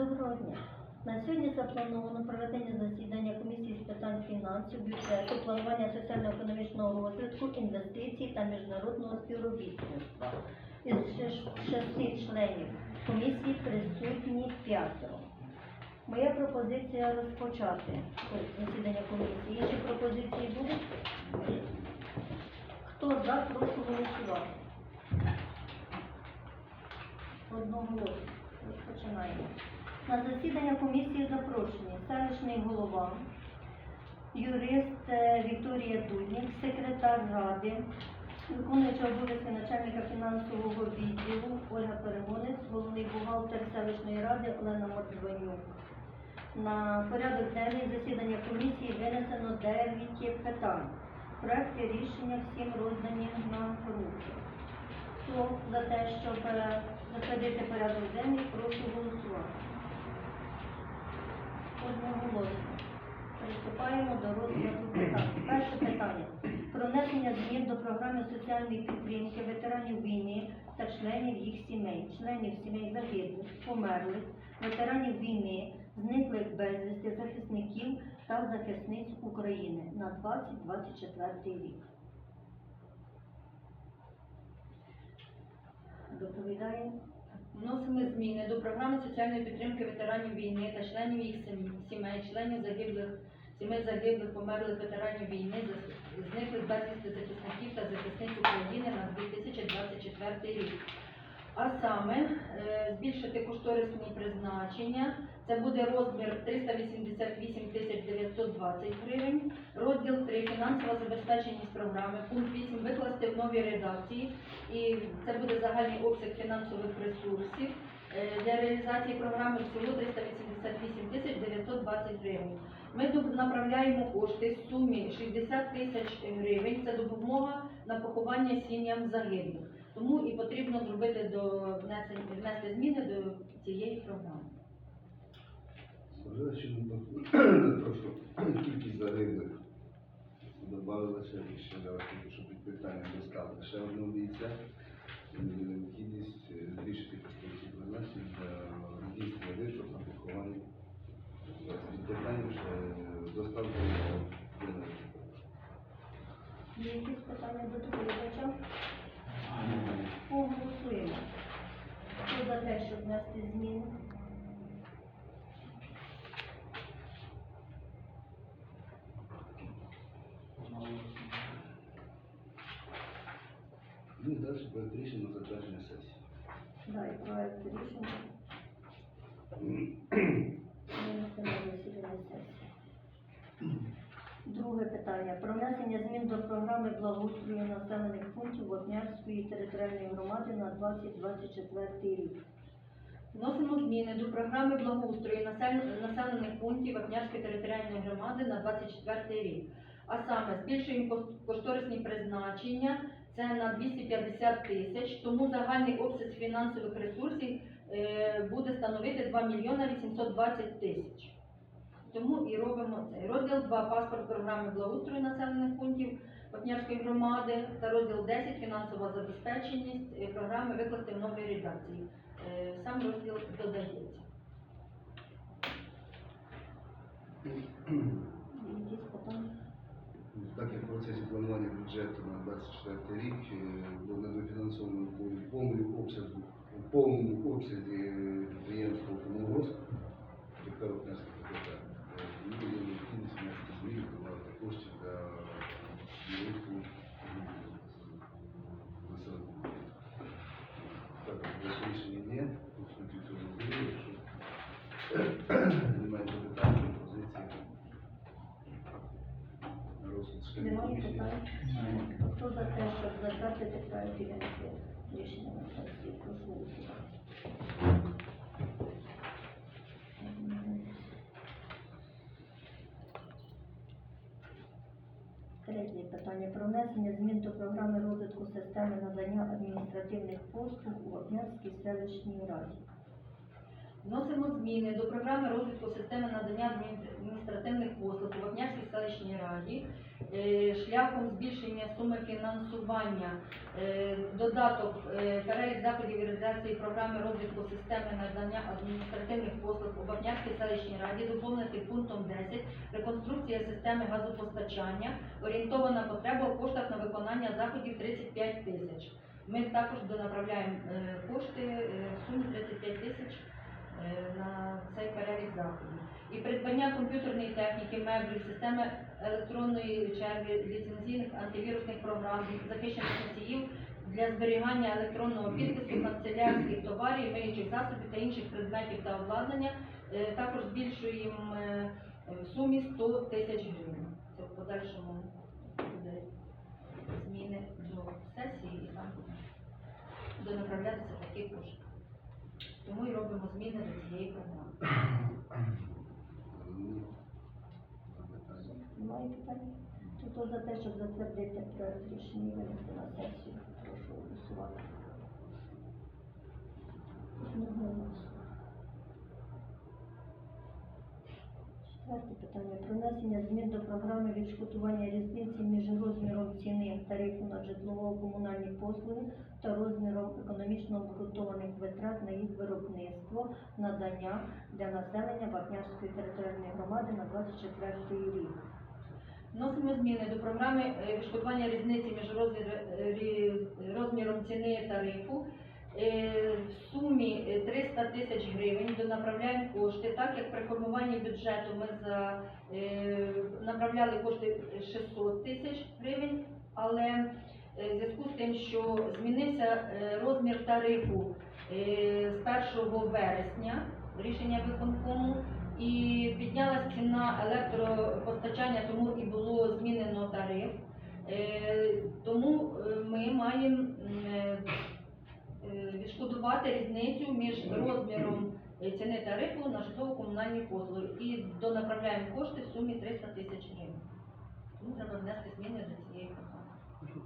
Доброго дня. На сьогодні заплановано проведення засідання комісії з питань фінансів, бюджету, планування соціально-економічного розвитку, інвестицій та міжнародного співробітництва. Із шести членів комісії присутні п'ятеро. Моя пропозиція розпочати засідання комісії. Інші пропозиції будуть? Хто за, прошу голосувати. Одного. Розпочинаємо. На засідання комісії запрошені селищний голова, юрист е, Вікторія Дуднік, секретар ради, виконуюча обов'язки начальника фінансового відділу Ольга Перегонець, головний бухгалтер селищної ради Олена Мордванюк. На порядок денний засідання комісії винесено 9 питань. Проекти рішення всім роздані на руки. Хто за те, щоб е, затвердити порядок денний, прошу голосувати. Одноголосно. Приступаємо до розгляду питань. Перше питання. Про внесення змін до програми соціальної підтримки ветеранів війни та членів їх сімей, членів сімей загиблих, померлих, ветеранів війни, зниклих безвісти, захисників та захисниць України на 2024 рік. Доповідає Вносимо зміни до програми соціальної підтримки ветеранів війни та членів їх сім- сімей, членів загиблих, сімей загиблих, померлих ветеранів війни, зниклих безвісти захисників та захисниць України на 2024 рік. А саме е, збільшити кошторисні призначення. Це буде розмір 388 тисяч 920 гривень. Розділ 3 фінансова забезпеченість програми. Пункт 8 викласти в новій редакції. І це буде загальний обсяг фінансових ресурсів. Е, Для реалізації програми всього 388 тисяч 920 гривень. Ми направляємо кошти в сумі 60 тисяч гривень. Це допомога на поховання сім'ям загиблих. Тому і потрібно зробити до внесення внести зміни до цієї програми. Прошу, кількість загиблих додавалося ще зараз, тільки, щоб під питання доставити ще одного бійця. Необхідність е, збільшити кількість призначень для дійсно вишок на поховання. Питання ще доставка Є якісь питання до доповідача? Поголосуємо. Хто за те, щоб внести зміни? Ну і далі проект рішення на затвердження сесії. Дай проект рішення. Винести на засідання сесії. Друге питання. Про внесення змін до програми благоустрою населених пунктів Вапнярської територіальної громади на 2024 рік. Вносимо зміни до програми благоустрою населених пунктів Вапнярської територіальної громади на 24 рік. А саме збільшуємо кошторисні призначення, це на 250 тисяч, тому загальний обсяг фінансових ресурсів е, буде становити 2 мільйона 820 тисяч. Тому і робимо це. Розділ 2 паспорт програми благоустрою населених пунктів Вапнярської громади та розділ 10 фінансова забезпеченість е, програми викласти в новій редакції. Е, Сам розділ додається. Так як в процесі планування бюджету на 24 рік е, було недофінансовано в повному обсязі, в повному обсязі підприємства 195 рішення Верховної Консультації. Третє питання про внесення змін до програми розвитку системи надання адміністративних послуг у Обнянській селищній раді. Вносимо зміни до програми розвитку системи надання адміністративних послуг у Вапнярській селищній раді е, шляхом збільшення суми фінансування. Е, Додаток е, перелік заходів реалізації програми розвитку системи надання адміністративних послуг у Вапнярській селищній раді доповнити пунктом 10 реконструкція системи газопостачання, орієнтована потреба у коштах на виконання заходів 35 тисяч. Ми також донаправляємо кошти в сумі 35 тисяч на цей перелік заходів. І придбання комп'ютерної техніки, меблів, системи електронної черги, ліцензійних антивірусних програм, захищених носіїв для зберігання електронного підпису канцелярських товарів, миючих засобів та інших предметів та обладнання. Е, Також збільшуємо е, в сумі 100 тисяч гривень. Це в подальшому буде зміни до сесії і там буде донаправлятися такі кошти. Тому і робимо зміни до цієї програми. Немає питань? Хто за те, щоб затвердити проект рішення винести на сесію? Прошу голосувати. Четверте питання. Про внесення змін до програми відшкодування різниці між розміром ціни тарифу на житлово-комунальні послуги та розміром економічно обґрунтованих витрат на їх виробництво, надання для населення Вапнярської територіальної громади на 24 рік. Вносимо зміни до програми е, відшкодування різниці між е, розміром ціни тарифу. Е, В сумі е, 300 тисяч гривень донаправляємо кошти, так як при формуванні бюджету ми за, е, направляли кошти 600 тисяч гривень, але е, в зв'язку з тим, що змінився е, розмір тарифу е, з 1 вересня, рішення виконкому, і піднялась ціна електропостачання, тому і було змінено тариф. Е, Тому е, ми маємо е, е, відшкодувати різницю між розміром е, ціни тарифу на житлово-комунальні послуги і донаправляємо кошти в сумі 300 тисяч гривень. Тому треба внести зміни до. Ну,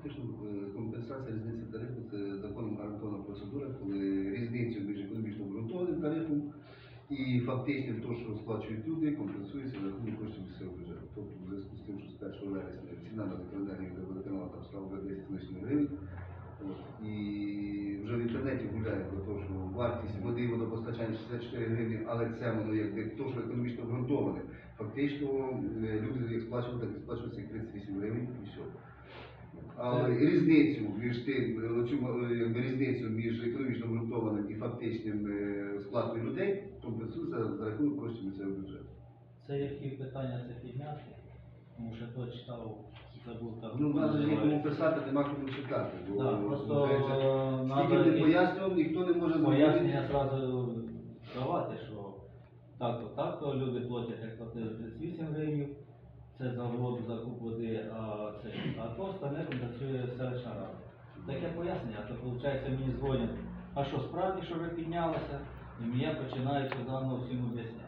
Фактично, е, компенсація різниці тарифу це законом гарантована процедура, коли різницю між економічно обґрунтованим тарифом і фактичним то, що сплачують люди, компенсується за рахунок коштів місцевого бюджету. Тобто, в зв'язку з тим, що з 1 вересня ціна на електроенергію для водоканалу там стала вже 10 лишніх гривень. І вже в інтернеті гуляє про те, що вартість води і водопостачання 64 гривні, але це воно якби то, що економічно обґрунтоване. Фактично е, люди як сплачували, так і сплачують цих 38 гривень і все. Але різницю між тим, е, е, якби, різницю між економічно обґрунтованим і фактичним е, сплатою людей компенсується за рахунок коштів місцевого бюджету. Це які питання це підняти? Тому що то читав, забув так. Ну, нас же нікому називається. писати, нема кому читати. Бо Да, просто скільки не пояснював, ніхто не може Пояснення зразу давати, що так-то, так-то люди платять, як платили 38 гривень, це за воду, за а це а то остальне компенсує селищна рада. Таке пояснення, а то виходить мені дзвонять, а що справді, що ви піднялися, і мені починають заново всім об'ясняти.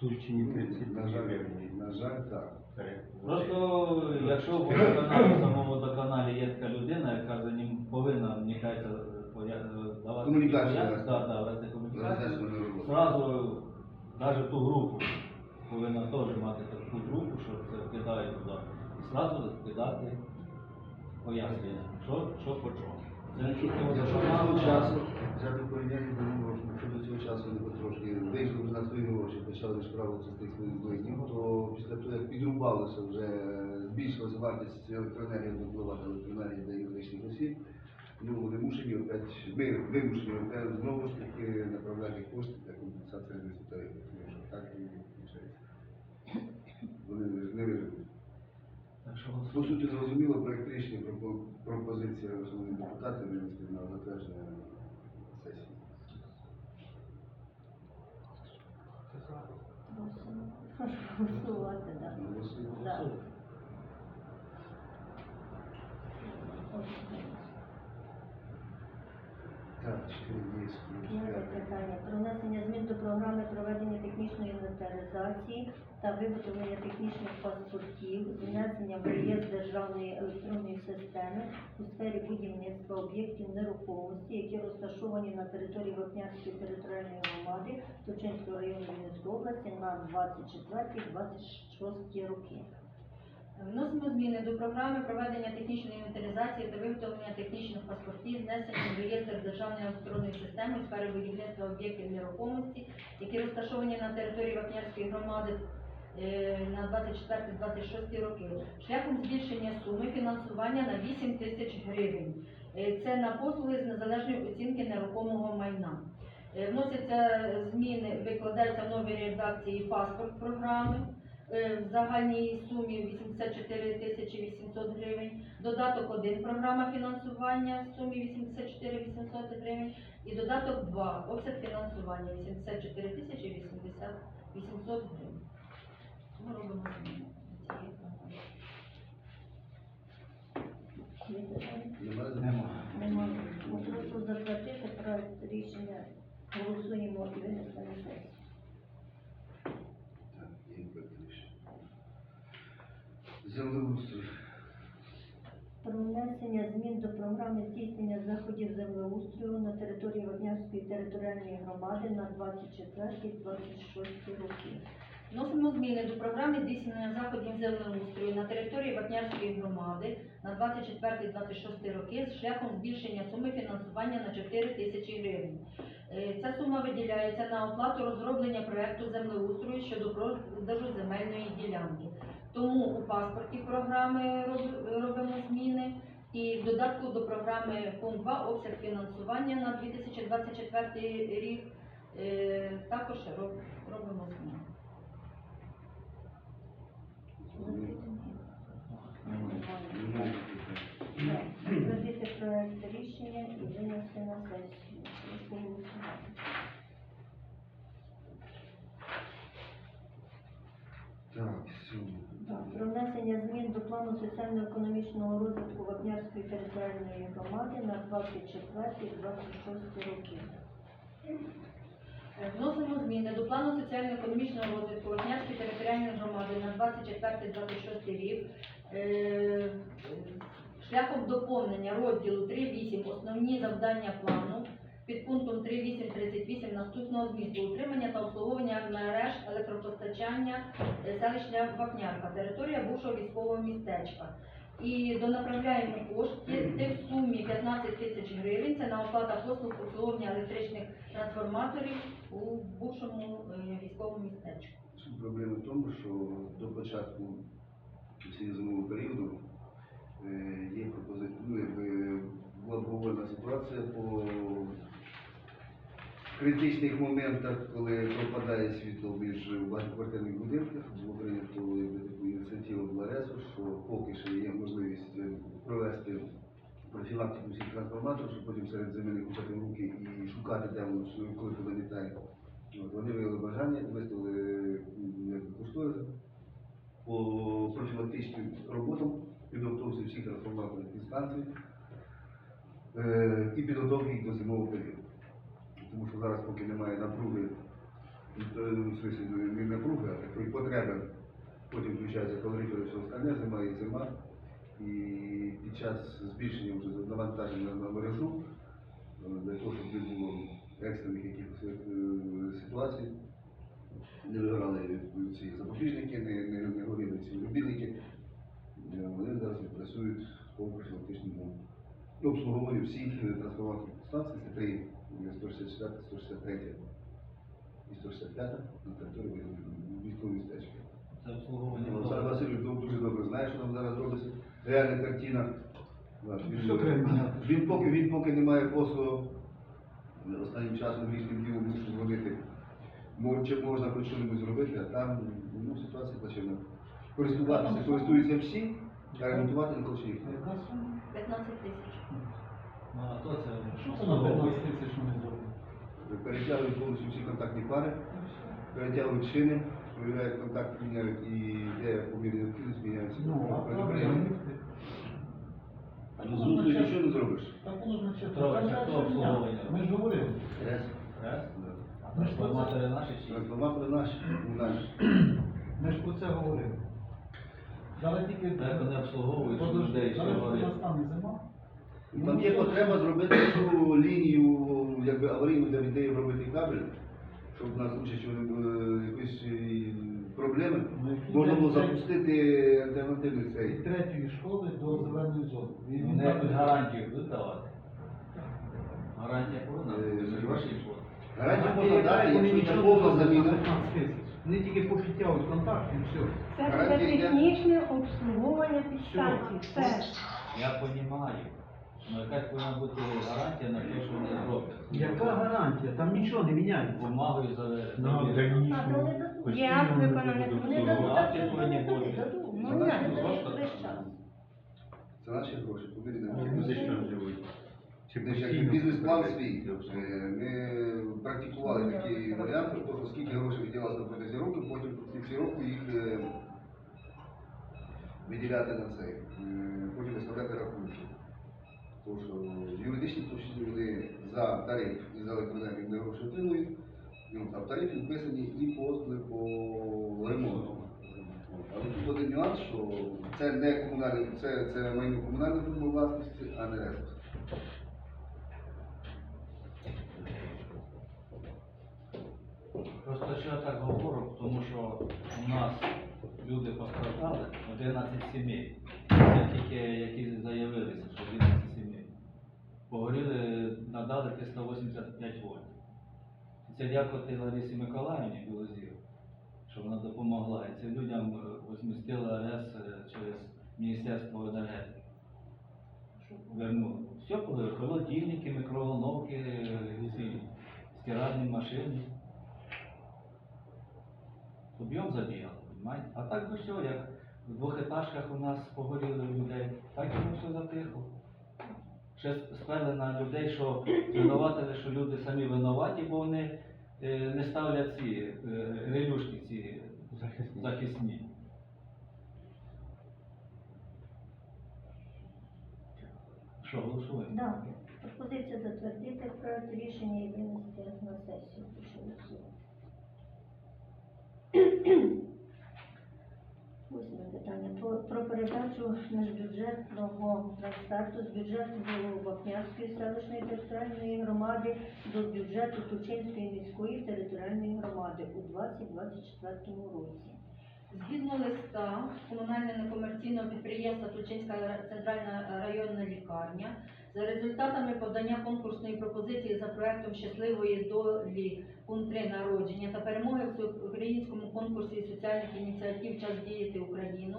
Тульчині 30 На жаль, на жаль, так. Просто якщо в водоканалі, самому водоканалі є така людина, яка за ним повинна, мені кажеться, давати Комунікацію да, да, комунікацію, Зразу навіть ту групу повинна теж мати таку групу, що це кидають туди. І зразу кидати пояснення, що, що по чому. Якщо до цього часу, не потрошки вийшли вже на свої гроші, почали відшправитися з тих своїх злиднів, то після того, як підрубалося вже, збільшилася вартість електроенергії, випливати електроенергії для юридичних осіб, ну вони мушені опять, ми вимушені опять знову ж таки направляти кошти для компенсації тарифів, тому що так і виходить. Вони не виживуть. Так По суті, зрозуміло, проект рішення пропо- пропозиція шановних на затвердження сесії. Прошу голосувати, так. Голосуємо. Да. Так, 4 є. П'яте питання. Про внесення змін до програми проведення технічної інвентаризації та виготовлення технічних паспортів, внесення в реєстр державної електронної системи у сфері будівництва об'єктів нерухомості, які розташовані на території Вапнярської територіальної громади Тучинського району Вінницької області на 24-26 роки. Вносимо зміни до програми проведення технічної інвентаризації та виготовлення технічних паспортів, внесення в реєстр державної електронної системи у сфері будівництва об'єктів нерухомості, які розташовані на території Вапнярської громади е, на 24-26 роки, шляхом збільшення суми фінансування на 8 тисяч гривень. Е, Це на послуги з незалежної оцінки нерухомого майна. Е, Вносяться зміни, викладаються в новій редакції паспорт програми в загальній сумі 84 тисячі 800 гривень, додаток 1 програма фінансування в сумі 84 800 гривень і додаток 2 обсяг фінансування 84 тисячі 80 800 гривень. Ми робимо зміни. Немає. Ну, Прошу затвердити проект рішення. Голосуємо і на сесію. Так, є п'ятий. Землеустрій. Про внесення змін до програми здійснення заходів землеустрою на території Вапнярської територіальної громади на 24-26 роки. Вносимо зміни до програми здійснення заходів землеустрою на території Вапнярської громади на 24-26 роки з шляхом збільшення суми фінансування на 4 тисячі гривень. Е, Ця сума виділяється на оплату розроблення проекту землеустрою щодо продажу земельної ділянки. Тому у паспорті програми робимо зміни. І в додатку до програми пункт 2 обсяг фінансування на 2024 рік е, також робимо зміни. Затвердити проект рішення і винести на сесію. Прошу голосувати. Так, сьогодні. Так, Про внесення змін до плану соціально-економічного розвитку Вапнярської територіальної громади на 24-26 роки. Вносимо зміни до плану соціально-економічного розвитку Вапнярської територіальної громади на 24-26 рік е, шляхом доповнення розділу 3.8 основні завдання плану під пунктом 3.8.38 наступного змісту утримання та обслуговування мереж електропостачання е, селища Вапнярка, територія бувшого військового містечка. І донаправляємо кошти ти в сумі 15 тисяч гривень. Це на оплата послуг обслуговування електричних трансформаторів у бувшому е, військовому містечку. Суть проблеми в тому, що до початку цієї зимового періоду е, є пропозиція, ну, була обговорена ситуація по критичних моментах, коли пропадає світло між багатоквартирних будинках, було прийнято таку ініціативу для РЕСу, що поки що є можливість е, провести профілактику всіх трансформаторів, щоб потім серед не купити руки і шукати, що- коли туди літає. Вони виявили бажання, виставили кошторис по профілактичним роботам, підготовці всіх трансформаторних підстанцій е, і підготовки їх до зимового періоду. Тому що зараз, поки немає напруги, е, в смислі не напруги, а такої потреби, потім включається калорифер і все остальне, зима і зима. І під час збільшення вже навантаження на мережу, е, для того, щоб не було екстрених якихось е, ситуацій, не виграли ці запобіжники, не, не, не горіли ці рубільники, е, вони зараз працюють по профілактичному обслуговуванню всіх трансформаторних станцій, це три, е, 164, 163 і 165 на території військової містечка. Це обслуговування. Олександр Васильович ду- дуже добре знає, що там зараз робиться. Реальна картина. Він, поки, він поки не має послугу, останнім часом різним ділом мушу дзвонити. Чи можна хоч щось зробити, а там ну, ситуація плачевна. Користуватися користуються всі, а ремонтувати не хоче ніхто. 15 тисяч. Ну, а то це Що це на 15 тисяч вони зробили? Перетягують повністю всі контактні пари, перетягують шини, перевіряють контакт, міняють і де по мірі необхідності міняються. Ну, а Предупреждення. Так Ну, воно з луту значить- нічого не зробиш. Так воно а хто дальше обслуговування. Ми ж говорили. Раз. Раз? Да. Трансформатори наші чи? Трансформатори наші, комунальні. Ми ж про це говорили. Зараз тільки Як вони обслуговують людей, що зараз говорять? зима. І Там є потреба зробити цю лінію, якби аварійну для людей робити кабель, щоб на случай, що е, якісь е, проблеми, Ну, можна було запустити альтернативний цей. третьої школи до зеленої зони. Він гарантію будуть давати. Гарантія повинна Е, бути, ж. Гарантія можна дати, якщо не повна заміна. 15. Вони тільки попідтягують контакт і все. Це буде технічне обслуговування підстанції. Все. Я розумію. Ну якась повинна бути гарантія на те, що вони зроблять. Яка гарантія? Там нічого не міняється. Бумагою за Ну, А, дальнішому то дадуть. Як виконане? Вони Ну, дадуть, так що вони бути. дадуть. Ну, Це ні, наші вони гроші. дають весь час. Це наші гроші, повірте Ну, музично живуть. Чи Це ж як постійно бізнес-план свій. Е, Ми практикували такі варіанти, тобто скільки грошей виділялося на протязі року, потім в кінці року їх е, виділяти на це, потім виставляти рахунки. Тому що юридичні точні вони за тариф і за електроенергію вони гроші отримують, ну, а в тарифі вписані і послуги по ремонту. Але тут один нюанс, що це не комунальне, це, це майно комунальної форми власності, а не ресурс. Просто що я так говорю, тому що у нас люди постраждали, 11 сімей. Це тільки які заявилися, що 11 сімей. Погоріли, надали 385 вольт. Це дякувати Ларисі Миколаївні Білозір, що вона допомогла. І це людям е, возмістила РЕС е, через Міністерство енергетики. Вернули. Все, були холодильники, мікроволновки, е, стиральні машини. Об'єм розумієте? А так би все, як в двохетажках у нас погоріли людей, так і все затихло. Ще спели на людей, що звинуватили, що люди самі винуваті, бо вони е, не ставлять ці е, релюшки ці Захисні. Що, голосуємо? Да. Пропозиція затвердити проект рішення і винести на сесію. Прошу голосувати. Восьме питання. Про, передачу міжбюджетного трансферту з бюджету Вапнярської селищної територіальної громади до бюджету Тучинської міської територіальної громади у 2024 році. Згідно листа комунального некомерційного підприємства Тульчинська центральна районна лікарня, за результатами подання конкурсної пропозиції за проектом щасливої долі пункт 3 народження та перемоги в всеукраїнському конкурсі соціальних ініціатив Час діяти Україну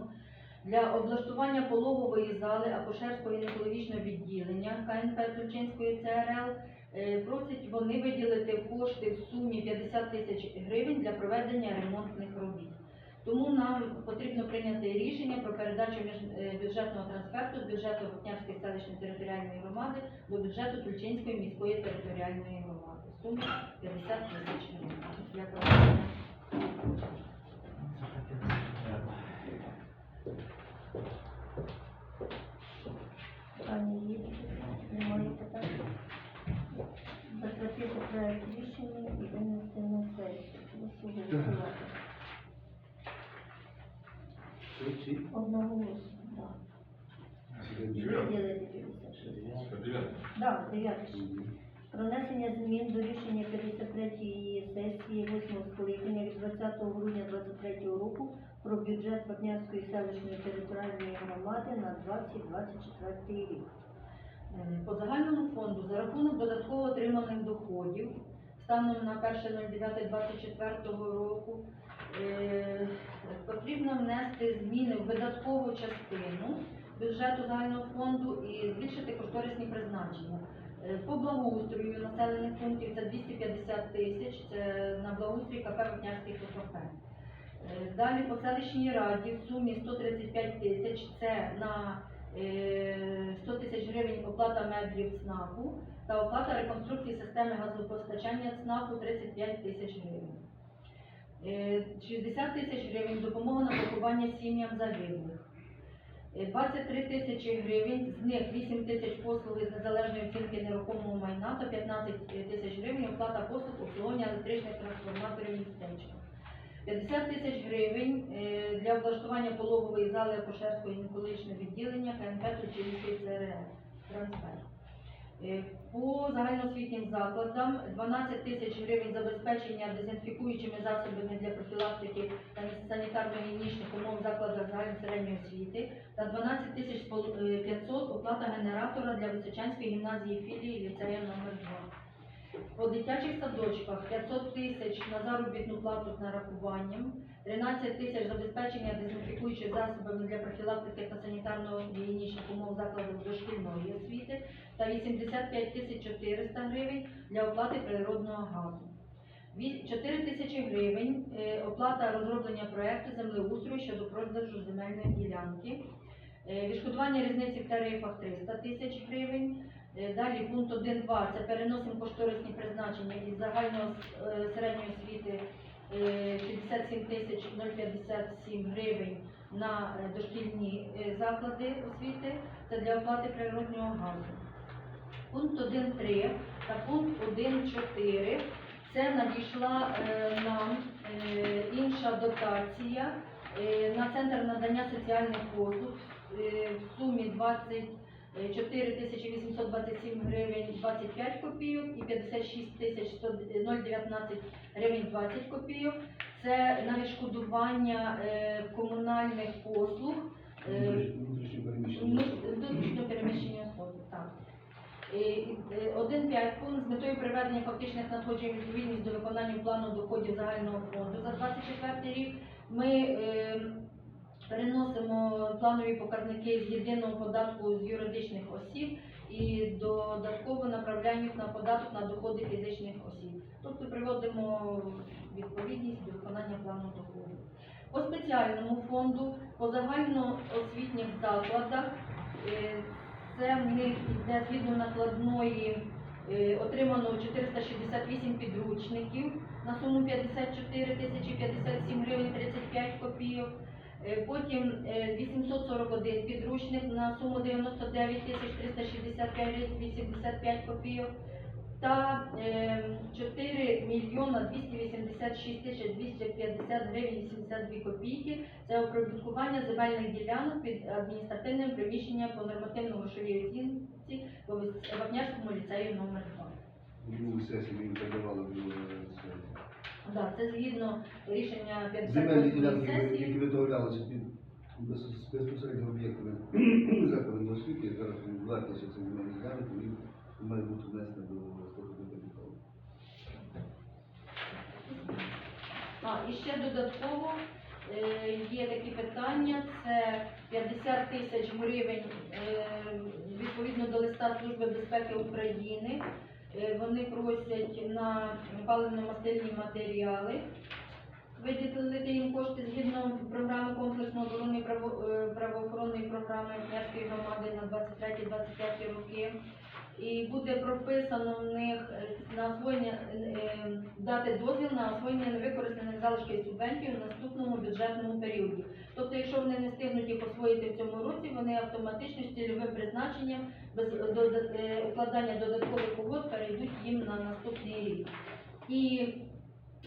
для облаштування пологової зали акушерського гінекологічного відділення КНП Тульчинської ЦРЛ е, просять вони виділити кошти в сумі 50 тисяч гривень для проведення ремонтних робіт. Тому нам потрібно прийняти рішення про передачу е, бюджетного трансферту з бюджету Вапнярської селищної територіальної громади до бюджету Тульчинської міської територіальної громади. Сума 50 тисяч гривень. Для проведення. Питання є? Немає питань? Затвердити проект рішення і винести на сесію. Прошу голосувати. Всі, всі? Одноголосно, так. Виділити 56. Да, дев'яте. Про внесення змін до рішення 53-ї сесії 8 скликання від 20 грудня 2023 року про бюджет Вапнярської селищної територіальної громади на 2024 рік. Е, По загальному фонду за рахунок додатково отриманих доходів станом на 1.09.24 року е, потрібно внести зміни в видаткову частину бюджету загального фонду і збільшити кошторисні призначення. Е, По благоустрою населених пунктів це 250 тисяч, це на благоустрій КП Вапнярський КПП. Е, Далі по селищній раді в сумі 135 тисяч, це на е, 100 тисяч гривень оплата меблів ЦНАПу та оплата реконструкції системи газопостачання ЦНАПу 35 тисяч гривень. Е, 60 тисяч гривень допомога на поховання сім'ям загиблих. Е, 23 тисячі гривень, з них 8 тисяч послуги з незалежної оцінки нерухомого майна та 15 тисяч гривень оплата послуг обслуговування електричних трансформаторів містечка. 50 тисяч гривень е, для облаштування пологової зали акушерського гінекологічного відділення КНП Тучівський ЦРС. Трансфер. Е, По загальноосвітнім закладам 12 тисяч гривень забезпечення дезінфікуючими засобами для профілактики та санітарно-гігієнічних умов в закладах загальної середньої освіти та 12 тисяч 500 оплата генератора для Височанської гімназії філії ліцею номер 2 По дитячих садочках 500 тисяч на заробітну плату з нарахуванням, 13 тисяч забезпечення дезінфікуючими засобами для профілактики та санітарно-гігієнічних умов закладів дошкільної освіти та 85 тисяч 400 гривень для оплати природного газу. 4 тисячі гривень е, оплата розроблення проекту землеустрою щодо продажу земельної ділянки. Е, Відшкодування різниці в тарифах 300 тисяч гривень. Е, далі пункт 1.2 це переносимо кошторисні призначення із загальної е, середньої освіти е, 57 тисяч 057 гривень на дошкільні заклади освіти та для оплати природнього газу. Пункт 1.3 та пункт 1.4 це надійшла нам інша дотація на центр надання соціальних послуг в сумі 20. Е, 4827 гривень 25 копійок і 56 тисяч 019 е, гривень 20 копійок. Це на відшкодування е, комунальних послуг внутрішньо переміщення особи. 1,5 пункт з метою приведення фактичних надходжень відповідність до виконання плану доходів загального фонду за 24 рік. Ми ем, переносимо планові показники з єдиного податку з юридичних осіб і додатково направляємо на податок на доходи фізичних осіб. Тобто приводимо відповідність до виконання плану доходу. По спеціальному фонду, по загальноосвітніх закладах, е, це в них йде згідно накладної е, отримано 468 підручників на суму 54 тисячі 57 гривень 35 копійок. Е, Потім е, 841 підручник на суму 99 тисяч 365 гривень 85 копійок та е, 4 мільйона 286 тисяч 250 гривень 82 копійки. Це оприбуткування земельних ділянок під адміністративним приміщенням по нормативно-грошовій оцінці по Вапнярському ліцею номер 2. Минулу сесію ми передавали це. Да, це згідно рішення Земельні 58 ділянки, які сесії. виготовлялися під без- безпосередньо об'єктами закладами освіти, зараз вартість цих земельних ділянок, він має бути внесена до капіталу. А, і ще додатково е, є такі питання, це 50 тисяч гривень е, відповідно до листа Служби безпеки України. Е, вони просять на паливно-мастильні матеріали. Виділити їм кошти згідно програми комплексної оборони е, правоохоронної програми Князької громади на 23-25 роки. І буде прописано в них е, на освоєння е, дати дозвіл на освоєння невикористаних залишків субвенцій у наступному бюджетному періоді. Тобто, якщо вони не встигнуть їх освоїти в цьому році, вони автоматично з цільовим призначенням без е, укладання додаткових угод перейдуть їм на наступний рік. І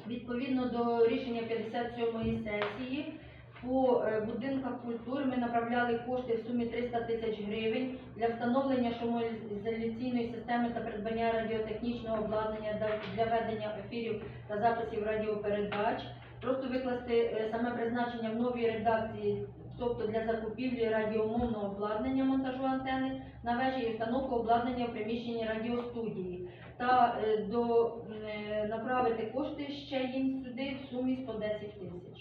відповідно до рішення 57-ї сесії по е, будинках культури ми направляли кошти в сумі 300 тисяч гривень для встановлення шумоізоляційної системи та придбання радіотехнічного обладнання для- ведення ефірів та записів радіопередач. Просто викласти е, саме призначення в новій редакції, тобто для закупівлі радіомовного обладнання монтажу антени на вежі і установку обладнання в приміщенні радіостудії та е, до направити кошти ще їм сюди в сумі 110 тисяч.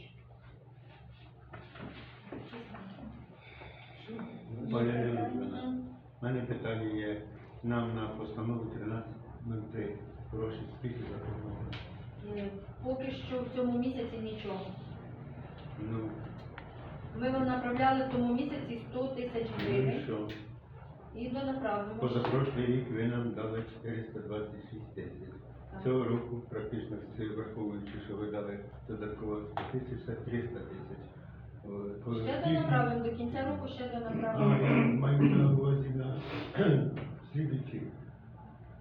Оля Леонідовна, в мене питання є. Нам на постанову 1303 гроші скільки заплановано? Е, Поки що в цьому місяці нічого. Ну, Ми вам направляли в тому місяці 100 тисяч ну і гривень що? і донаправимо. Позапрошлий рік ви нам дали 426 тисяч. Цього року, практично все враховуючи, що ви дали додатково 100 тисяч, це 300 тисяч. Е, Ще ті- донаправимо, до кінця року ще донаправимо. я маю на увазі на слідуючий.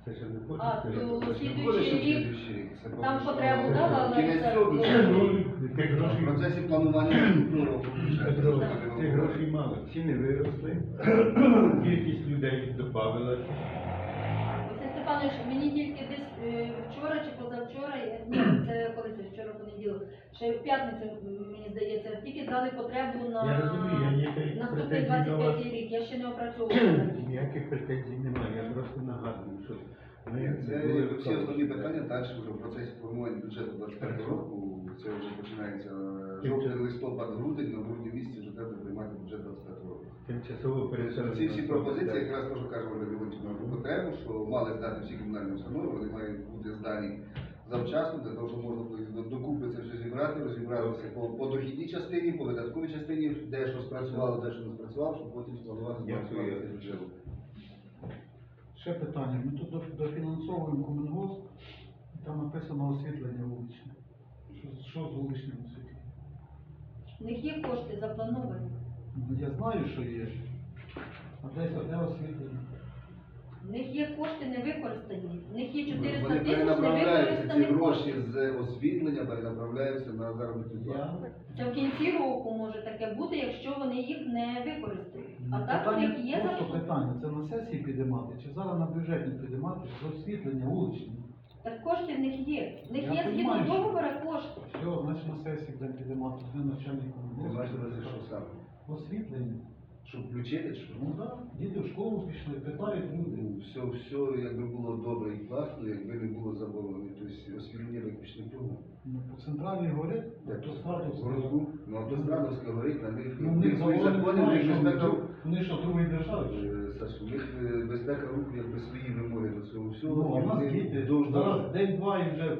Це ще не А, то не слідуючий рік там потребу дала, але Кінець це- року. Ну, тих В процесі планування наступного року Петро, тих мало. Ціни виросли, кількість людей додавилася. Василь Степанович, мені тільки десь е, вчора чи позавчора, е, ні, це коли це вчора понеділок, ще в п'ятницю, мені здається, тільки дали потребу на Я розумію, я ніяких наступний претензій до вас 25 рік. Я ще не опрацьовувала. ніяких претензій немає. Я просто нагадую, що ми Це були в всі основні питання далі вже в процесі формування бюджету 25 року. Це вже починається е, жовтень, листопад, грудень, на грудні місяці вже треба приймати бюджет 25 року. Тимчасово переселення. ці всі пропозиції якраз теж каже Ольга Леонтівна про потребу, що мали здати всі комунальні установи, вони мають бути здані завчасно, для того, щоб можна було докупи це все зібрати, розібратися по, по дохідній частині, по видатковій частині, де що спрацювало, де що не спрацювало, щоб потім спланувати Дякую. збалансувати цей бюджет. Ще питання. Ми тут доф- дофінансовуємо Комунгосп, там написано освітлення вуличне. Що, що з вуличним освітленням? В них є кошти заплановані. Ну, я знаю, що є. А десь одне освітлення. В них є кошти не використані. В них є 400 Вони тисяч перенаправляються, ці невикористаних гроші коштів. з освітлення перенаправляються на заробітну плату. Це в кінці року може таке бути, якщо вони їх не використають. А Ну, так у питання, них є просто за питання, це на сесії підіймати, чи зараз на бюджетні підіймати, з освітлення вуличне. Так кошти в них є. В них Я є згідно понімаю, договора кошти. Все, значить на сесії будемо підіймати, де начальник Ти увазі, що саме? Освітлення. Щоб включити, що? Ну так, діти в школу пішли, питають люди. Ну, все, все, якби було добре і класно, якби не було заборонено. Тобто освітлення виключно кругом. Ну, по центральній горі, то статус. Городку, ну автострадовська горить, на них Ну, в них свої заводи закони, в немає, них що безпека. вони- вони що, державі? що? Е, Саш, у них е, безпека руху, якби свої вимоги до цього всього. Ну, а і нас вони діти, зараз день-два і вже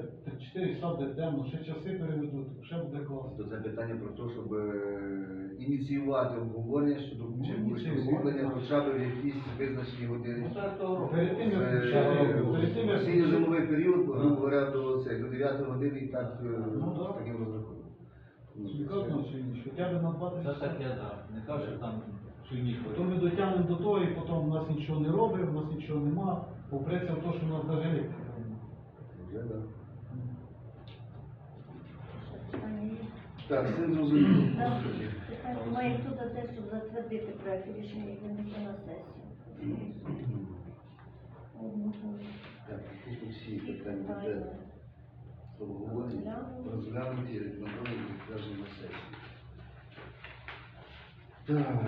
4 часа буде темно, ще часи переведуть, ще буде класно. То це питання про те, щоб е, ініціювати обговорення щодо включення Ну, так. хоча б в якісь визначені години. Ну так осінньо зимовий період, грубо говоря, до, 9 години і так е, Ну, з таким розрахунком. Ну, Прекрасно чи ні, хоча б на 20 Це таке, так. Не кажу, що там. То ми дотягнемо до того, і потім у нас нічого не робить, у нас нічого нема, попреться в те, що у нас навіть електрика немає. Так, цим зрозуміло. Питання має хто за те, щоб затвердити проект рішення і винести на сесію. Так, тут Всі питання бюджету обговорені, Розглянуті. розглянуті, рекомендовані, на сесії. Так,